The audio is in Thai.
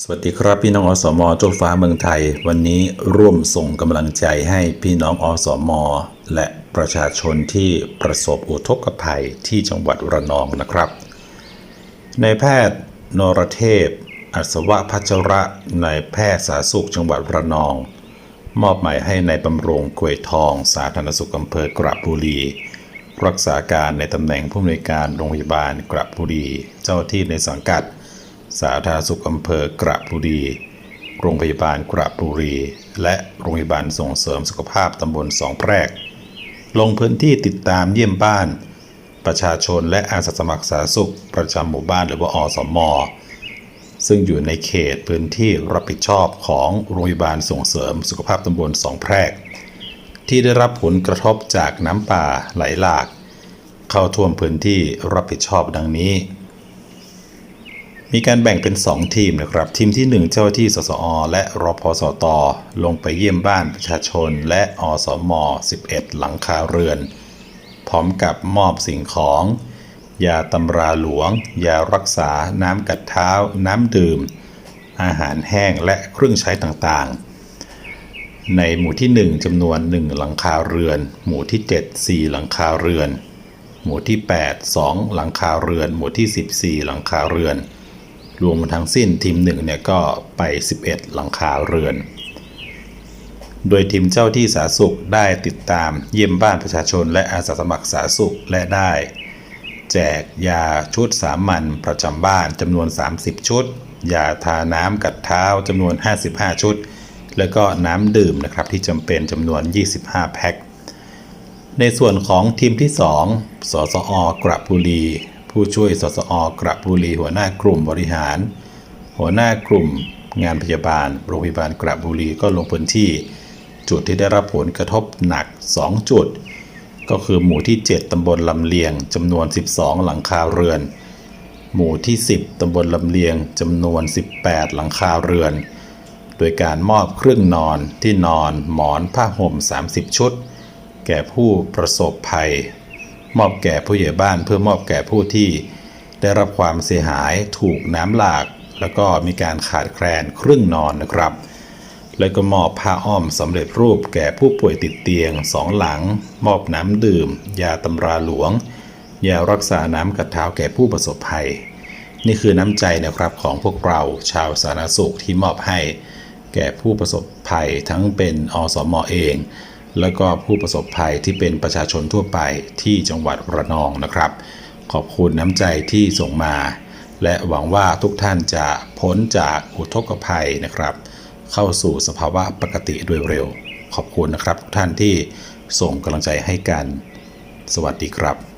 สวัสดีครับพี่น้องอสมทั่วฟ้าเมืองไทย วันนี้ร่วมส่งกำลังใจให้พี่น้องอสมและประชาชนที่ประสบอุทกภัยที่จังหวัดระนองนะครับนายแพทย์นรเทพ อัศวะพัชระนายแพทย์สาธารณสุขจังหวัดระนอง มอบหมายให้ในายบำรงกลวยทอง สาธารณสุขอำเภอกระบุรี รักษาการในตำแหน่งผู้อำนวยการโรงพยาบาลกระบุรี เจ้าที่ในสังกัด สาธารณสุขอำเภอกระบุรี โรงพยาบาลกระบุรี และโรงพยาบาลส่งเสริมสุขภาพตำบลสองแพรก ลงพื้นที่ติดตามเยี่ยมบ้าน ประชาชนและอาสาสมัครสาธารณสุขประจำหมู่บ้านหรือว่าอสมซึ่งอยู่ในเขตพื้นที่รับผิดชอบของโรงพยาบาลส่งเสริมสุขภาพตำบลสองแพรก ที่ได้รับผลกระทบจากน้ำป่าไหลหลาก เข้าท่วมพื้นที่รับผิดชอบดังนี้ มีการแบ่งเป็น 2 ทีมนะครับ ทีมที่ 1 เจ้าหน้าที่สสอ และรพสต ลงไปเยี่ยมบ้านประชาชน และอสม 11 หลังคาเรือน พร้อมกับมอบสิ่งของ ยาตำราหลวง ยารักษา น้ำกัดเท้า น้ำดื่ม อาหารแห้งและเครื่องใช้ต่างๆ ในหมู่ที่ 1จำนวน 1 หลังคาเรือน หมู่ที่ 7 4 หลังคาเรือน หมู่ที่ 8 2 หลังคาเรือน หมู่ที่ 14 หลังคาเรือน รวมทั้งสิ้นทีมหนึ่งเนี่ยก็ไป 11 หลังคาเรือน โดยทีมเจ้าที่สาธารณสุขได้ติดตามเยี่ยมบ้านประชาชนและอาสาสมัครสาธารณสุขและได้ แจกยาชุดสามัญประจำบ้านจำนวน 30 ชุด ยาทาน้ำกัดเท้าจำนวน 55 ชุด แล้วก็น้ำดื่มนะครับที่จำเป็นจำนวน 25 แพ็คในส่วนของทีมที่ 2 สสอกระบุรี ผู้ช่วยสสอกระบุรี หัวหน้ากลุ่มบริหาร หัวหน้ากลุ่มงานพยาบาล โรงพยาบาลกระบุรีก็ลงพื้นที่ จุดที่ได้รับผลกระทบหนัก 2 จุด ก็คือหมู่ที่ 7ตำบลลำเลียงจำนวน 12 หลังคาเรือน หมู่ที่ 10ตำบลลำเลียงจำนวน 18 หลังคาเรือน โดยการมอบเครื่องนอนที่นอนหมอนผ้าห่ม 30 ชุด แก่ผู้ประสบภัย มอบแก่ผู้ใหญ่บ้านเพื่อมอบแก่ผู้ที่ ได้รับความเสียหายถูกน้ำหลาก แล้วก็มีการขาดแคลนเครื่องนอนนะครับ แล้วก็มอบผ้าอ้อมสำเร็จรูปแก่ผู้ป่วยติดเตียงสองหลัง มอบน้ำดื่ม ยาตำราหลวง ยารักษาน้ำกัดเท้าแก่ผู้ประสบภัย นี่คือน้ำใจนะครับของพวกเราชาวสาธารณสุขที่มอบให้ แก่ผู้ประสบภัยทั้งเป็นอสมอเอง แล้วก็ผู้ประสบภัยที่เป็นประชาชนทั่วไปที่จังหวัดระนองนะครับ ขอบคุณน้ำใจที่ส่งมา และหวังว่าทุกท่านจะพ้นจากอุทกภัยนะครับ เข้าสู่สภาวะปกติโดยเร็ว ขอบคุณนะครับทุกท่านที่ส่งกำลังใจให้กัน สวัสดีครับ